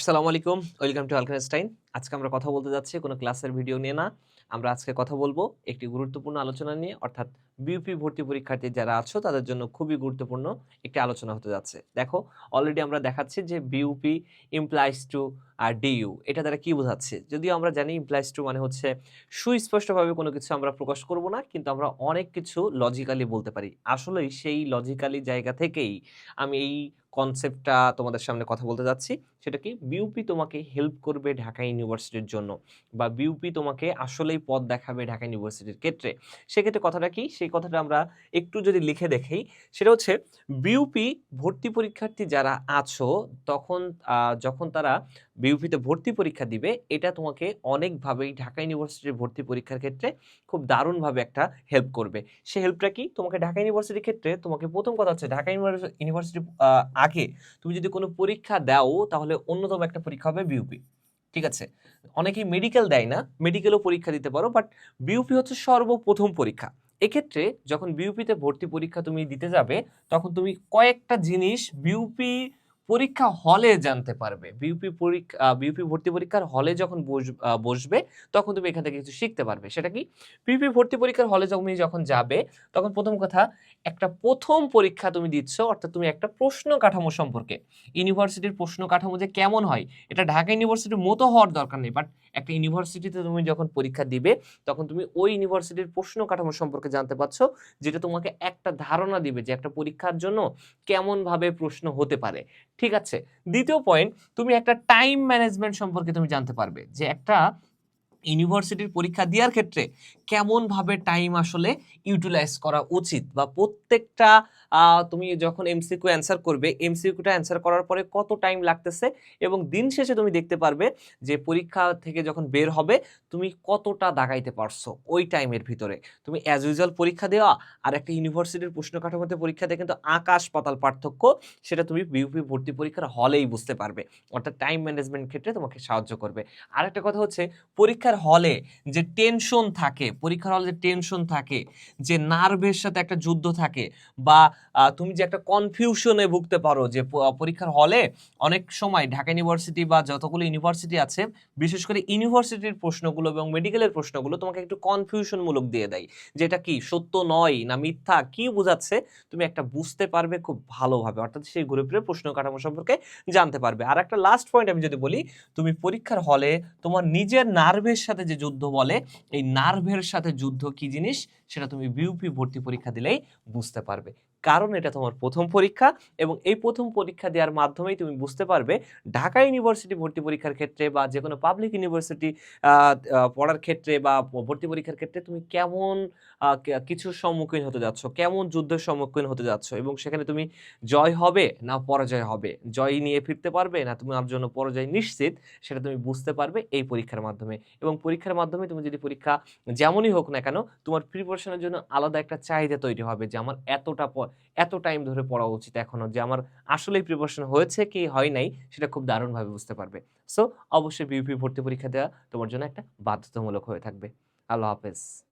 আসসালামু আলাইকুম welcome to আলকানস্টাইন আজকে আমরা কথা বলতে যাচ্ছি, কোনো ক্লাসের ভিডিও নিয়ে না। আমরা আজকে কথা বলব একটি গুরুত্বপূর্ণ আলোচনা নিয়ে, অর্থাৎ বিউপি ভর্তি পরীক্ষার্থী যারা আছো, তাদের জন্য খুবই গুরুত্বপূর্ণ একটি আলোচনা হতে যাচ্ছে। দেখো অলরেডি আমরা দেখাচ্ছি যে বিউপি ইমপ্লাইজ টু আর ডিইউ এটা দ্বারা কি বোঝাচ্ছে? যদিও আমরা জানি ইমপ্লাইজ টু মানে হচ্ছে সুস্পষ্টভাবে কোনো কিছু আমরা প্রকাশ করব না, কিন্তু আমরা অনেক কিছু লজিক্যালি বলতে পারি। আসলেই সেই লজিক্যালি জায়গা থেকেই আমি এই কনসেপ্টটা তোমাদের সামনে কথা বলতে যাচ্ছি। সেটা কি? বিউপি তোমাকে হেল্প করবে ঢাকা ইউনিভার্সিটির জন্য বা বিউপি তোমাকে আসলেই পথ দেখাবে ঢাকা ইউনিভার্সিটির ক্ষেত্রে। সেক্ষেত্রে কথাটা কি? সেই কথাটা আমরা একটু যদি লিখে দেখি সেটা হচ্ছে বিউপি ভর্তি পরীক্ষার্থী যারা আছো, তখন যখন তারা বিউপিতে ভর্তি পরীক্ষা দিবে, এটা তোমাকে অনেকভাবেই ঢাকা ইউনিভার্সিটির ভর্তি পরীক্ষার ক্ষেত্রে খুব দারুণভাবে একটা হেল্প করবে। সে হেল্পটা কি? তোমাকে ঢাকা ইউনিভার্সিটির ক্ষেত্রে তোমাকে প্রথম কথা হচ্ছে ঢাকা ইউনিভার্সি- ইউনিভার্সিটি আগে তুমি যদি কোনো পরীক্ষা দাও, তাহলে অন্যতম একটা পরীক্ষা হবে বিউপি ঠিক আছে? অনেকেই মেডিকেল দেয় না মেডিকেলও পরীক্ষা দিতে পারো বাট বিউপি হচ্ছে সর্বপ্রথম পরীক্ষা। এক্ষেত্রে যখন বিউপিতে ভর্তি পরীক্ষা তুমি দিতে যাবে, তখন তুমি কয়েকটা জিনিস বিউপি পরীক্ষা হলে জানতে পারবে। বিউপি পরীক্ষা বিউপি ভর্তি পরীক্ষার হলে যখন বস- বসবে, তখন তুমি এখান থেকে কিছু শিখতে পারবে। সেটা কি? বিউপি ভর্তি পরীক্ষার হলে তুমি যখন যাবে, তখন প্রথম কথা, একটা প্রথম পরীক্ষা তুমি দিচ্ছ, অর্থাৎ তুমি একটা প্রশ্ন কাঠামো সম্পর্কে। ইউনিভার্সিটির প্রশ্ন কাঠামো যে কেমন হয়, এটা ঢাকা ইউনিভার্সিটির মতো হওয়ার দরকার নেই বাট একটা ইউনিভার্সিটিতে তুমি যখন পরীক্ষা দিবে, তখন তুমি ওই ইউনিভার্সিটির প্রশ্ন কাঠামো সম্পর্কে জানতে পারছ, যেটা তোমাকে একটা ধারণা দিবে যে একটা পরীক্ষার জন্য কেমনভাবে প্রশ্ন হতে পারে। ঠিক আছে? দ্বিতীয় পয়েন্ট তুমি একটা টাইম ম্যানেজমেন্ট সম্পর্কে তুমি জানতে পারবে যে একটা ইউনিভার্সিটির পরীক্ষা দেওয়ার ক্ষেত্রে কেমনভাবে টাইম আসলে ইউটিলাইজ করা উচিত বা প্রত্যেকটা তুমি যখন এমসিকিউ অ্যান্সার করবে এমসিকিউটা অ্যান্সার করার পরে কত টাইম লাগতেছে এবং দিন শেষে তুমি দেখতে পারবে যে পরীক্ষা থেকে যখন বের হবে, তুমি কতটা দাগাইতে পারছ ওই টাইমের ভিতরে। তুমি অ্যাজ ইউজুয়াল পরীক্ষা দেওয়া আর একটা ইউনিভার্সিটির প্রশ্ন কাঠামোতে পরীক্ষা দেওয়া কিন্তু আকাশ পাতাল পার্থক্য, সেটা তুমি বিউপি ভর্তি পরীক্ষার হলেই বুঝতে পারবে। অর্থাৎ টাইম ম্যানেজমেন্ট ক্ষেত্রে তোমাকে সাহায্য করবে। আরেকটা কথা হচ্ছে, পরীক্ষার হলে যে টেনশন থাকে, পরীক্ষার হলে যে টেনশন থাকে, যে নার্ভের সাথে একটা যুদ্ধ থাকে বা তুমি যে একটা কনফিউশনে ভুগতে পারো যে পরীক্ষার হলে অনেক সময় ঢাকা ইউনিভার্সিটি বা যতগুলো ইউনিভার্সিটি আছে, বিশেষ করে ইউনিভার্সিটির প্রশ্নগুলো এবং মেডিকেলের প্রশ্নগুলো তোমাকে একটু কনফিউশনমূলক দিয়ে দেয়। যে এটা কি, সত্য নয় না মিথ্যা, কি বোঝাচ্ছে? তুমি একটা বুঝতে পারবে খুব ভালোভাবে। অর্থাৎ সেই গ্রুপের প্রশ্ন কাঠামো সম্পর্কে জানতে পারবে। আর একটা লাস্ট পয়েন্ট আমি যদি বলি, তুমি পরীক্ষার হলে তোমার নিজের নার্ভের সাথে যে যুদ্ধ বলে, এই নার্ভের সাথে যুদ্ধ কি জিনিস? সেটা তুমি বিউপি ভর্তি পরীক্ষা দিলেই বুঝতে পারবে। কারণ এটা তোমার প্রথম পরীক্ষা এবং এই প্রথম পরীক্ষা দেওয়ার মাধ্যমেই তুমি বুঝতে পারবে ঢাকা ইউনিভার্সিটি ভর্তি পরীক্ষার ক্ষেত্রে বা যে কোনো পাবলিক ইউনিভার্সিটি পড়ার ক্ষেত্রে বা ভর্তি পরীক্ষার ক্ষেত্রে তুমি কেমন আহ, কে- কিছুর সম্মুখীন হতে যাচ্ছ কেমন যুদ্ধের সম্মুখীন হতে যাচ্ছ এবং সেখানে তুমি জয় হবে না পরাজয় হবে? জয় নিয়ে ফিরতে পারবে না তোমার জন্য পরাজয় নিশ্চিত? সেটা তুমি বুঝতে পারবে এই পরীক্ষার মাধ্যমে এবং পরীক্ষার মাধ্যমে তুমি যদি পরীক্ষা যেমনই হোক না কেন তোমার প্রিপারেশনের জন্য আলাদা একটা চাহিদা তৈরি হবে যে আমার এতটা এত টাইম ধরে পড়া উচিত এখনও যে আমার আসলেই প্রিপারেশন হয়েছে কি হয় নাই সেটা খুব দারুণভাবে বুঝতে পারবে। সো অবশ্যই বিউপি ভর্তি পরীক্ষা দেওয়া তোমার জন্য একটা বাধ্যতামূলক হয়ে থাকবে। আল্লাহ হাফেজ।